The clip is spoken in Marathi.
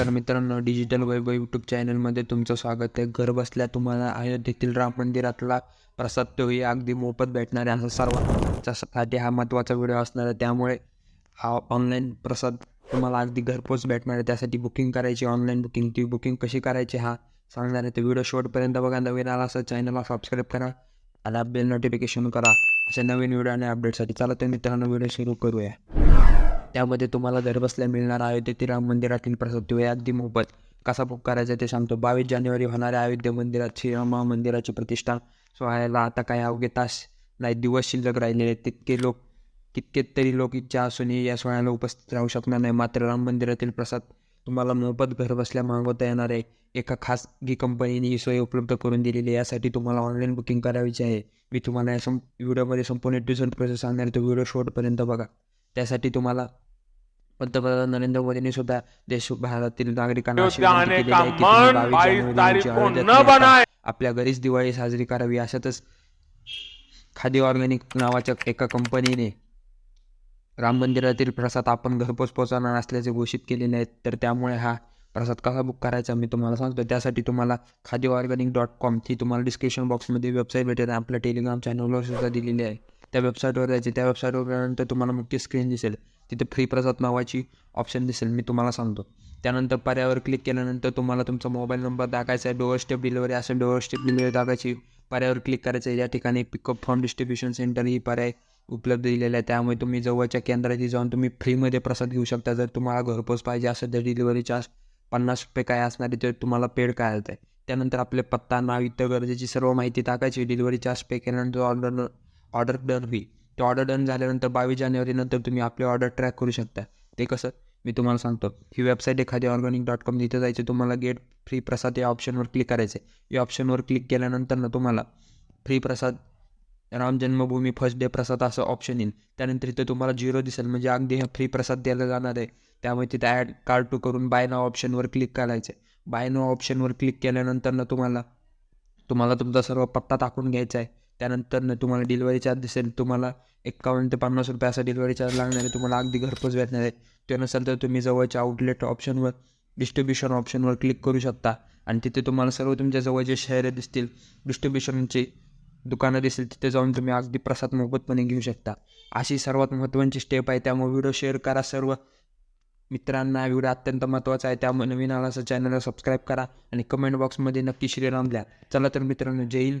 नमस्कार मित्रांनो डिजिटल वैभव यूट्यूब चॅनलमध्ये तुमचं स्वागत आहे. घर बसल्या तुम्हाला अयोध्येतील राम मंदिरातला प्रसाद तोही अगदी मोफत भेटणार आहे असा सर्वांच्यासाठी हा महत्त्वाचा व्हिडिओ असणार आहे. त्यामुळे हा ऑनलाईन प्रसाद तुम्हाला अगदी घरपोच भेटणार आहे. त्यासाठी बुकिंग करायची ऑनलाईन बुकिंग ती बुकिंग कशी करायची हा सांगणार आहे. तर व्हिडिओ शेवटपर्यंत बघा. नवीन आला असं चॅनलला सबस्क्राईब करा आणि बेल नोटिफिकेशन करा. अशा नवीन व्हिडिओ आणि अपडेटसाठी चला तर मित्रांनो व्हिडिओ सुरू करूया. त्यामध्ये तुम्हाला घरबसल्या मिळणार अयोध्येतील राम मंदिरातील प्रसाद. तो अगदी मोफत. कसा बुक करायचा ते सांगतो. बावीस जानेवारी होणाऱ्या अयोध्या मंदिरात श्रीराम मंदिराची प्रतिष्ठान सोहळ्याला आता काही अवघे तास नाही दिवस शिल्लक राहिलेले आहेत. तितके लोक कितके तरी लोक इच्छा असूनही या सोहळ्याला उपस्थित राहू शकणार नाही. मात्र राम मंदिरातील प्रसाद तुम्हाला मोफत घरबसल्या मागवता येणार आहे. एका खासगी कंपनीने ही सोय उपलब्ध करून दिलेली आहे. यासाठी तुम्हाला ऑनलाईन बुकिंग करायची आहे. मी तुम्हाला या सं व्हिडिओमध्ये संपूर्ण डिझल प्रोसेस सांगणार तो व्हिडिओ शॉर्टपर्यंत बघा. त्यासाठी तुम्हाला पंतप्रधान नरेंद्र मोदींनी सुद्धा देश भारतातील नागरिकांना अशी अयोध्या विनंती आने केलेली का आहे की तुम्ही मन 22 22 जानेवारी तारीख रोजी को अयोध्येत न येता. बनाए. आपल्या घरीच दिवाळी साजरी करावी अशातच खादी ऑर्गॅनिक नावाच्या एका कंपनीने राम मंदिरातील प्रसाद आपण घरपोच पोहोचवणार असल्याचे घोषित केलेले आहेत तर त्यामुळे हा प्रसाद कसा बुक करायचा मी तुम्हाला सांगतो त्यासाठी तुम्हाला खादी ऑर्गॅनिक डॉट कॉम ही तुम्हाला डिस्क्रिप्शन बॉक्समध्ये वेबसाईट भेटेल आपल्या टेलिग्राम चॅनलवर सुद्धा दिलेली आहे त्या वेबसाईटवर जायचे. त्या वेबसाईटवर गेल्यानंतर तुम्हाला मुख्य स्क्रीन दिसेल. तिथे फ्री प्रसाद नावाची ऑप्शन दिसेल. मी तुम्हाला सांगतो. त्यानंतर पर्यावर क्लिक केल्यानंतर तुम्हाला तुमचा मोबाईल नंबर टाकायचा आहे. डोअर स्टेप डिलिव्हरी असेल. डोअर स्टेप डिलिव्हरी टाकायची पर्यावर क्लिक करायचं आहे. या ठिकाणी पिकअप फ्रॉम डिस्ट्रीब्युशन सेंटर ही पर्याय उपलब्ध दिलेला आहे. त्यामुळे तुम्ही जवळच्या केंद्राची जाऊन तुम्ही फ्रीमध्ये प्रसाद घेऊ शकता. जर तुम्हाला घरपोच पाहिजे असेल तर डिलिव्हरी चार्ज पन्नास रुपये काय असणार आहे ते तुम्हाला पेड काय आहे त्यानंतर आपले पत्ता नाव इतर गरजेची सर्व माहिती टाकायची. डिलिव्हरी चार्ज पे केल्यानंतर ऑर्डर ऑर्डर डन होईल. ते ऑर्डर डन झाल्यानंतर बावीस जानेवारीनंतर तुम्ही आपली ऑर्डर ट्रॅक करू शकता. ते कसं? मी तुम्हाला सांगतो. ही वेबसाईट एखादी ऑर्गॅनिक डॉट कॉम जिथे जायचं तुम्हाला गेट फ्री प्रसाद या ऑप्शनवर क्लिक करायचं आहे. या ऑप्शनवर क्लिक केल्यानंतर ना तुम्हाला फ्री प्रसाद राम जन्मभूमी फर्स्ट डे प्रसाद असं ऑप्शन येईल. त्यानंतर इथं तुम्हाला झिरो दिसेल. म्हणजे अगदी हा फ्री प्रसाद द्यायला जाणार आहे. त्यामुळे तिथे ॲड कार्ड टू करून बाय नाव ऑप्शनवर क्लिक करायचं आहे. बाय नाव ऑप्शनवर क्लिक केल्यानंतर ना तुम्हाला तुम्हाला तुमचा सर्व पत्ता टाकून घ्यायचा आहे. त्यानंतरनं तुम्हाला डिलिव्हरी चार्ज दिसेल तुम्हाला एकावन्न ते पन्नास रुपये असा डिलिव्हरी चार्ज लागणार आहे तुम्हाला अगदी घरपोच भेटणार आहे. ते नसेल तर तुम्ही जवळच्या आउटलेट ऑप्शनवर डिस्ट्रीब्युशन ऑप्शनवर क्लिक करू शकता. आणि तिथे तुम्हाला सर्व तुमच्या जवळचे शहरे दिसतील डिस्ट्रीब्युशनची दुकानं दिसेल तिथे जाऊन तुम्ही अगदी प्रसाद मोफतपणे घेऊ शकता. अशी सर्वात महत्त्वाची स्टेप आहे. त्यामुळे व्हिडिओ शेअर करा सर्व. मित्रांना व्हिडिओ अत्यंत महत्त्वाचा आहे. त्यामुळे नवीन आला असं चॅनलला सबस्क्राईब करा. आणि कमेंट बॉक्समध्ये नक्की श्रीराम द्या. चला तर मित्रांनो जय हिंद.